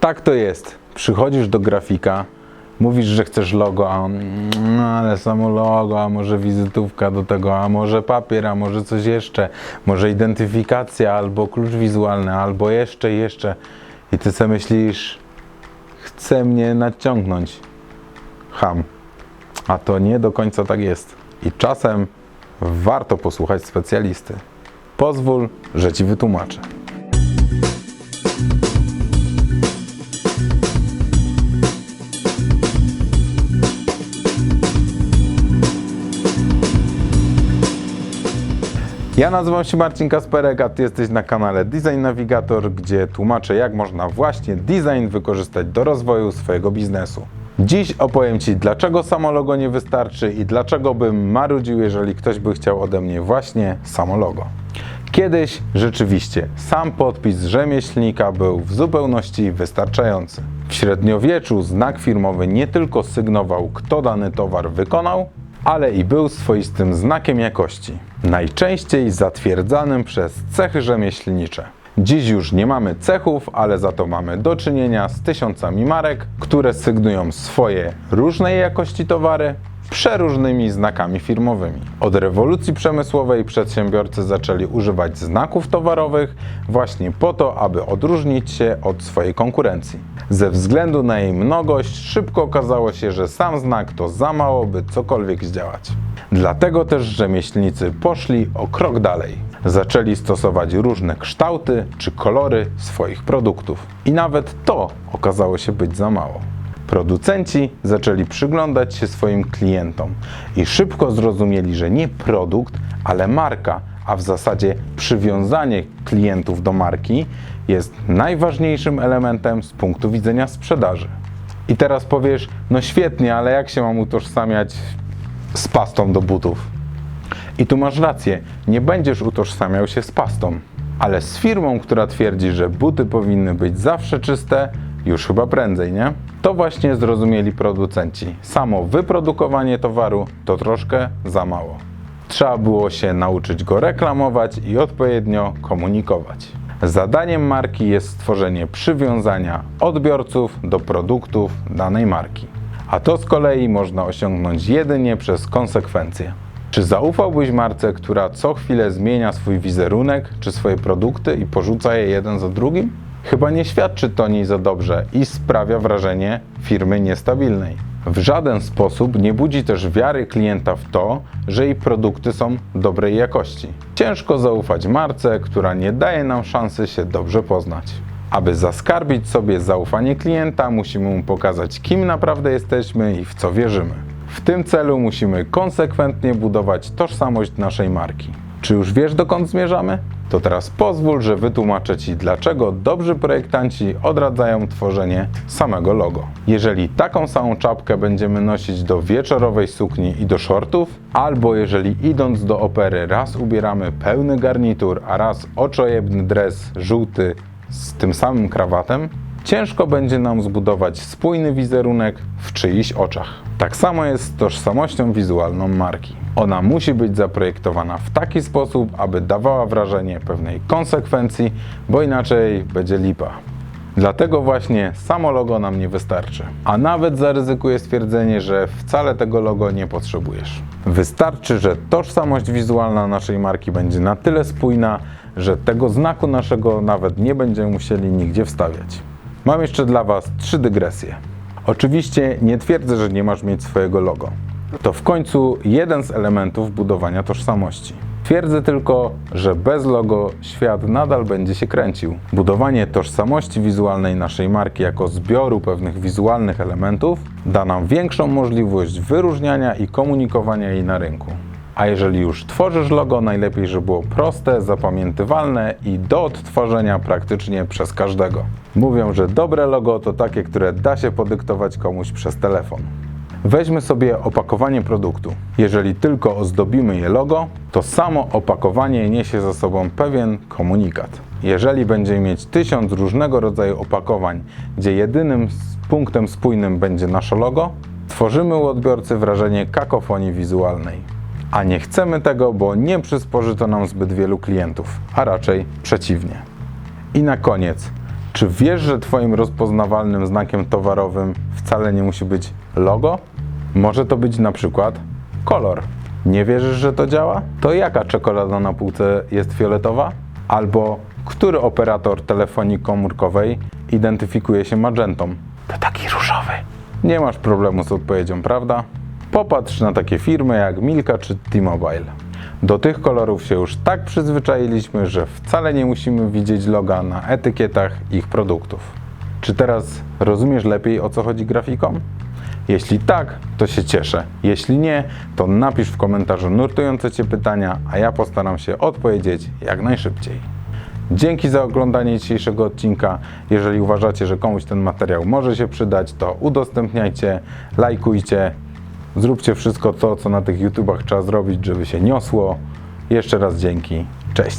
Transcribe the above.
Tak to jest. Przychodzisz do grafika, mówisz, że chcesz logo, a on, "Mm, ale samo logo, a może wizytówka do tego, a może papier, a może coś jeszcze, może identyfikacja, albo klucz wizualny, albo jeszcze, jeszcze. I ty sobie myślisz, chce mnie nadciągnąć. Ham. A to nie do końca tak jest. I czasem warto posłuchać specjalisty. Pozwól, że ci wytłumaczę. Ja nazywam się Marcin Kasperek, a Ty jesteś na kanale Design Navigator, gdzie tłumaczę, jak można właśnie design wykorzystać do rozwoju swojego biznesu. Dziś opowiem Ci, dlaczego samo logo nie wystarczy i dlaczego bym marudził, jeżeli ktoś by chciał ode mnie właśnie samo logo. Kiedyś rzeczywiście sam podpis rzemieślnika był w zupełności wystarczający. W średniowieczu znak firmowy nie tylko sygnował, kto dany towar wykonał, ale i był swoistym znakiem jakości, najczęściej zatwierdzanym przez cechy rzemieślnicze. Dziś już nie mamy cechów, ale za to mamy do czynienia z tysiącami marek, które sygnują swoje różnej jakości towary przeróżnymi znakami firmowymi. Od rewolucji przemysłowej przedsiębiorcy zaczęli używać znaków towarowych właśnie po to, aby odróżnić się od swojej konkurencji. Ze względu na jej mnogość szybko okazało się, że sam znak to za mało, by cokolwiek zdziałać. Dlatego też rzemieślnicy poszli o krok dalej. Zaczęli stosować różne kształty czy kolory swoich produktów. I nawet to okazało się być za mało. Producenci zaczęli przyglądać się swoim klientom i szybko zrozumieli, że nie produkt, ale marka, a w zasadzie przywiązanie klientów do marki jest najważniejszym elementem z punktu widzenia sprzedaży. I teraz powiesz, no świetnie, ale jak się mam utożsamiać z pastą do butów? I tu masz rację, nie będziesz utożsamiał się z pastą, ale z firmą, która twierdzi, że buty powinny być zawsze czyste, już chyba prędzej, nie? To właśnie zrozumieli producenci. Samo wyprodukowanie towaru to troszkę za mało. Trzeba było się nauczyć go reklamować i odpowiednio komunikować. Zadaniem marki jest stworzenie przywiązania odbiorców do produktów danej marki. A to z kolei można osiągnąć jedynie przez konsekwencje. Czy zaufałbyś marce, która co chwilę zmienia swój wizerunek czy swoje produkty i porzuca je jeden za drugim? Chyba nie świadczy to niej za dobrze i sprawia wrażenie firmy niestabilnej. W żaden sposób nie budzi też wiary klienta w to, że jej produkty są dobrej jakości. Ciężko zaufać marce, która nie daje nam szansy się dobrze poznać. Aby zaskarbić sobie zaufanie klienta, musimy mu pokazać, kim naprawdę jesteśmy i w co wierzymy. W tym celu musimy konsekwentnie budować tożsamość naszej marki. Czy już wiesz, dokąd zmierzamy? To teraz pozwól, że wytłumaczę Ci, dlaczego dobrzy projektanci odradzają tworzenie samego logo. Jeżeli taką samą czapkę będziemy nosić do wieczorowej sukni i do shortów, albo jeżeli idąc do opery raz ubieramy pełny garnitur, a raz oczojebny dres żółty z tym samym krawatem, ciężko będzie nam zbudować spójny wizerunek w czyichś oczach. Tak samo jest z tożsamością wizualną marki. Ona musi być zaprojektowana w taki sposób, aby dawała wrażenie pewnej konsekwencji, bo inaczej będzie lipa. Dlatego właśnie samo logo nam nie wystarczy. A nawet zaryzykuję stwierdzenie, że wcale tego logo nie potrzebujesz. Wystarczy, że tożsamość wizualna naszej marki będzie na tyle spójna, że tego znaku naszego nawet nie będziemy musieli nigdzie wstawiać. Mam jeszcze dla Was trzy dygresje. Oczywiście nie twierdzę, że nie masz mieć swojego logo. To w końcu jeden z elementów budowania tożsamości. Twierdzę tylko, że bez logo świat nadal będzie się kręcił. Budowanie tożsamości wizualnej naszej marki jako zbioru pewnych wizualnych elementów da nam większą możliwość wyróżniania i komunikowania jej na rynku. A jeżeli już tworzysz logo, najlepiej, żeby było proste, zapamiętywalne i do odtworzenia praktycznie przez każdego. Mówią, że dobre logo to takie, które da się podyktować komuś przez telefon. Weźmy sobie opakowanie produktu. Jeżeli tylko ozdobimy je logo, to samo opakowanie niesie za sobą pewien komunikat. Jeżeli będziemy mieć tysiąc różnego rodzaju opakowań, gdzie jedynym punktem spójnym będzie nasze logo, tworzymy u odbiorcy wrażenie kakofonii wizualnej. A nie chcemy tego, bo nie przysporzy to nam zbyt wielu klientów, a raczej przeciwnie. I na koniec, Czy wiesz, że Twoim rozpoznawalnym znakiem towarowym wcale nie musi być logo? Może to być na przykład kolor. Nie wierzysz, że to działa? To jaka czekolada na półce jest fioletowa? Albo który operator telefonii komórkowej identyfikuje się magentą? To taki różowy. Nie masz problemu z odpowiedzią, prawda? Popatrz na takie firmy jak Milka czy T-Mobile. Do tych kolorów się już tak przyzwyczailiśmy, że wcale nie musimy widzieć loga na etykietach ich produktów. Czy teraz rozumiesz lepiej o co chodzi grafikom? Jeśli tak, to się cieszę. Jeśli nie, to napisz w komentarzu nurtujące Cię pytania, a ja postaram się odpowiedzieć jak najszybciej. Dzięki za oglądanie dzisiejszego odcinka. Jeżeli uważacie, że komuś ten materiał może się przydać, to udostępniajcie, lajkujcie, zróbcie wszystko to, co na tych YouTubach trzeba zrobić, żeby się niosło. Jeszcze raz dzięki. Cześć.